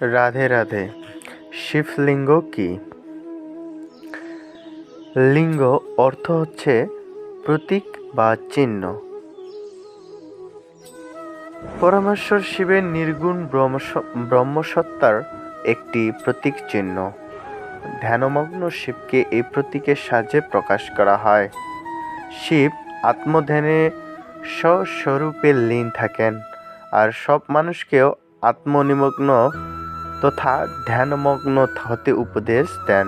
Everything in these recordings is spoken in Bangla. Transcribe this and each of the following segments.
রাধে রাধে। শিবলিঙ্গ কি? লিঙ্গ অর্থ হচ্ছে প্রতীক বা চিহ্ন। পরমেশ্বর শিবের নির্গুণ ব্রহ্মস- ব্রহ্মসত্তার একটি প্রতীক চিহ্ন। ধ্যানমগ্ন শিবকে এই প্রতীকের সাহায্যে প্রকাশ করা হয়। শিব আত্মধ্যানে স্বস্বরূপে লীন থাকেন আর সব মানুষকেও আত্মনিমগ্ন তথা ধ্যানমগ্ন হতে উপদেশ দেন।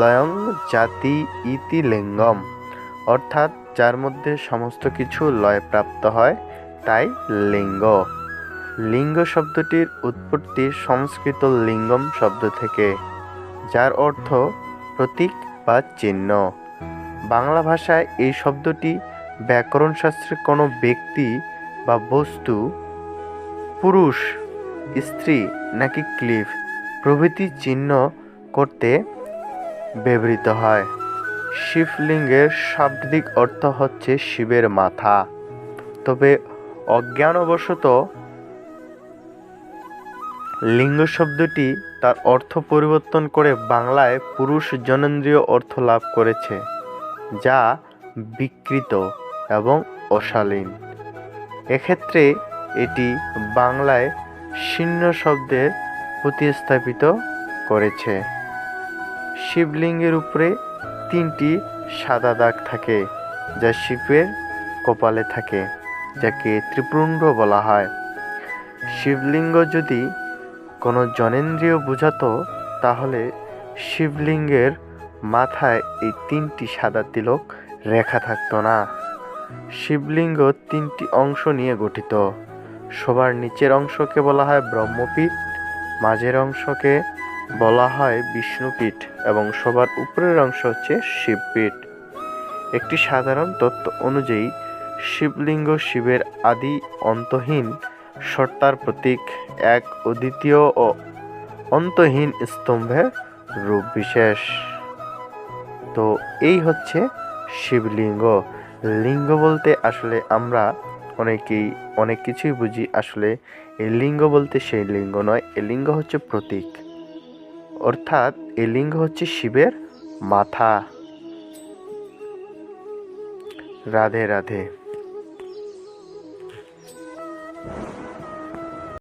লয়ং জাতি ইতি লিঙ্গম, অর্থাৎ যার মধ্যে সমস্ত কিছু লয়প্রাপ্ত হয়, তাই লিঙ্গ। লিঙ্গ শব্দটির উৎপত্তি সংস্কৃত লিঙ্গম শব্দ থেকে, যার অর্থ প্রতীক বা চিহ্ন। বাংলা ভাষায় এই শব্দটি ব্যাকরণ শাস্ত্রে কোনো ব্যক্তি বা বস্তু, পুরুষ, স্ত্রী নাকি ক্লিফ প্রভৃতি চিহ্ন করতে ব্যবহৃত হয়। শিবলিঙ্গের শাব্দিক অর্থ হচ্ছে শিবের মাথা। তবে অজ্ঞানবশত লিঙ্গ শব্দটি তার অর্থ পরিবর্তন করে বাংলায় পুরুষ জনেন্দ্রীয় অর্থ লাভ করেছে, যা বিকৃত এবং অশালীন। এক্ষেত্রে এটি বাংলায় শীর্ণ শব্দের প্রতিস্থাপিত করেছে। শিবলিঙ্গের উপরে তিনটি সাদা দাগ থাকে, যা শিবের কপালে থাকে, যাকে ত্রিপুণ্ড বলা হয়। শিবলিঙ্গ যদি কোনো জনেন্দ্রিয় বোঝাতো, তাহলে শিবলিঙ্গের মাথায় এই তিনটি সাদা তিলক রেখা থাকতো না। শিবলিঙ্গ তিনটি অংশ নিয়ে গঠিত। সবার নিচের অংশকে বলা হয় ব্রহ্মপীঠ, মাঝের অংশকে বলা হয় বিষ্ণুপীঠ এবং সবার উপরের অংশ হচ্ছে শিবপীঠ। একটি সাধারণ তত্ত্ব অনুযায়ী, শিবলিঙ্গ শিবের আদি অন্তহীন সত্তার প্রতীক এক অদ্বিতীয় ও অন্তহীন স্তম্ভের রূপ বিশেষ। তো এই হচ্ছে শিবলিঙ্গ। লিঙ্গ বলতে আসলে আমরা অনেকেই, অনেক কিছুই বুঝি আসলে এই লিঙ্গ বলতে সেই লিঙ্গ নয় এ লিঙ্গ হচ্ছে প্রতীক। অর্থাৎ এ লিঙ্গ হচ্ছে শিবের মাথা। রাধে রাধে।